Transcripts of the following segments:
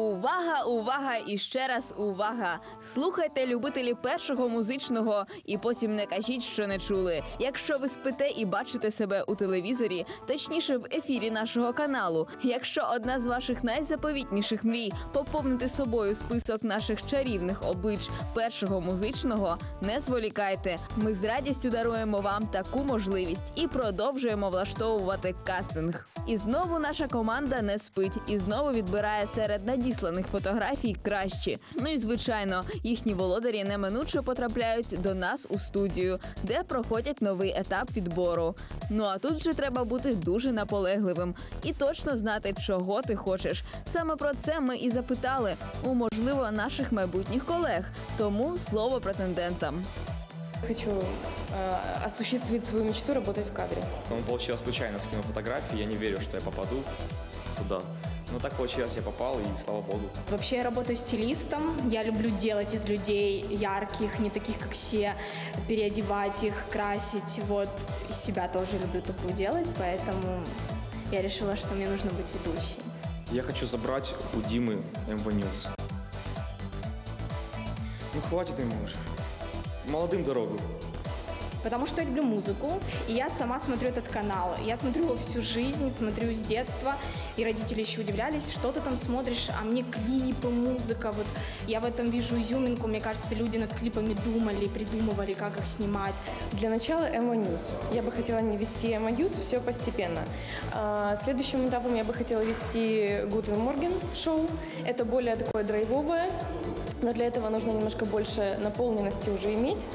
Увага, увага і ще раз увага! Слухайте любителі першого музичного і потім не кажіть, що не чули. Якщо ви спите і бачите себе у телевізорі, точніше в ефірі нашого каналу. Якщо одна з ваших найзаповітніших мрій поповнити собою список наших чарівних облич першого музичного, не зволікайте. Ми з радістю даруємо вам таку можливість і продовжуємо влаштовувати кастинг. І знову наша команда не спить і знову відбирає серед надісланих фотографій кращі. Ну і звичайно, їхні володарі неминуче потрапляють до нас у студію, де проходять новий етап відбору. Ну а тут вже треба бути дуже наполегливим і точно знати, чого ти хочеш. Саме про це ми і запитали у можливо наших майбутніх колег. Тому слово претендентам. Хочу э, осуществить свою мечту, работать в кадре. Он получилось случайно скинул фотографии, я не верю, что я попаду туда. Но так получилось, я попал, и слава богу. Вообще я работаю стилистом. Я люблю делать из людей ярких, не таких, как все, переодевать их, красить. Вот из себя тоже люблю такую делать, поэтому я решила, что мне нужно быть ведущей. Я хочу забрать у Димы МВ News. Ну хватит ему уже. Молодым дорогу. Потому что я люблю музыку, и я сама смотрю этот канал. Я смотрю его всю жизнь, смотрю с детства, и родители еще удивлялись, что ты там смотришь, а мне клипы, музыка, вот я в этом вижу изюминку, мне кажется, люди над клипами думали, придумывали, как их снимать. Для начала Эмо News. Я бы хотела не вести Эмо News, все постепенно. А, следующим этапом я бы хотела вести Guten Morgen шоу. Это более такое драйвовое, но для этого нужно немножко больше наполненности уже иметь.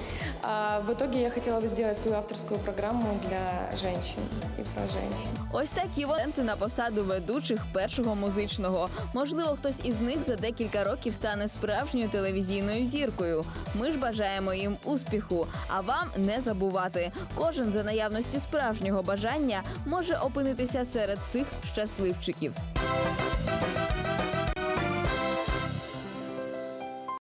А в итоге я хотела бы сделать свою авторскую программу для женщин и про женщин. Ось такі валенти на посаду ведучих першого музичного. Можливо, хтось із них за декілька років стане справжньою телевізійною зіркою. Ми ж бажаємо їм успіху. А вам не забувати, кожен за наявності справжнього бажання може опинитися серед цих щасливчиків.